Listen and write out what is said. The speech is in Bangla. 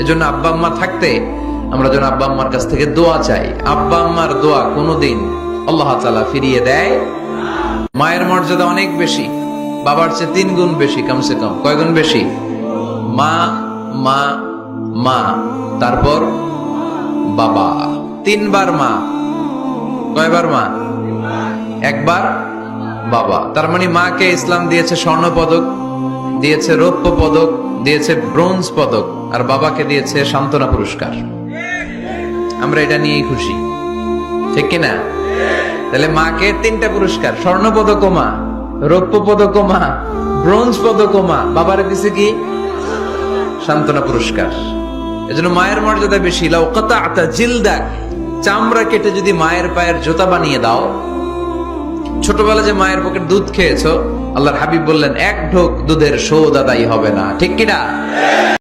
এজন্য আব্বা আম্মা থাকতে আমরা যেন আব্বা আম্মার কাছ থেকে দোয়া চাই। আব্বা আম্মার দোয়া কোনোদিন আল্লাহ তালা ফিরিয়ে দেয়। মায়ের মর্যাদা অনেক বেশি, বাবার চেয়ে তিন গুণ বেশি কমসে কম। কয় গুণ বেশি? মা মা মা, তারপর বাবা। তিনবার মা, কয়বার মা? একবার বাবা। তার মানে মাকে ইসলাম দিয়েছে স্বর্ণ পদক দিয়েছে রৌপ্য পদক দিয়েছে ব্রোঞ্জ পদক আর বাবাকে দিয়েছে সান্ত্বনা পুরস্কার। আমরা এটা নিয়েই খুশি। ঠিক কিনা? তাহলে মাকে তিনটা পুরস্কার, স্বর্ণ পদক মা, রৌপ্য পদক মা, ব্রোঞ্জ পদক মা। বাবারে দিছে কি? সান্ত্বনা পুরস্কার। এজন্য মায়ের মর্যাদা বেশি। লাউ কাতা জিলদাক, চামড়া কেটে যদি মায়ের পায়ের জুতা বানিয়ে দাও ছোটবেলা যে মায়ের পকেট দুধ খেয়েছো, আল্লাহর হাবিব বললেন, এক ঢোক দুধের শোধ আদায় হবে না। ঠিক কিনা?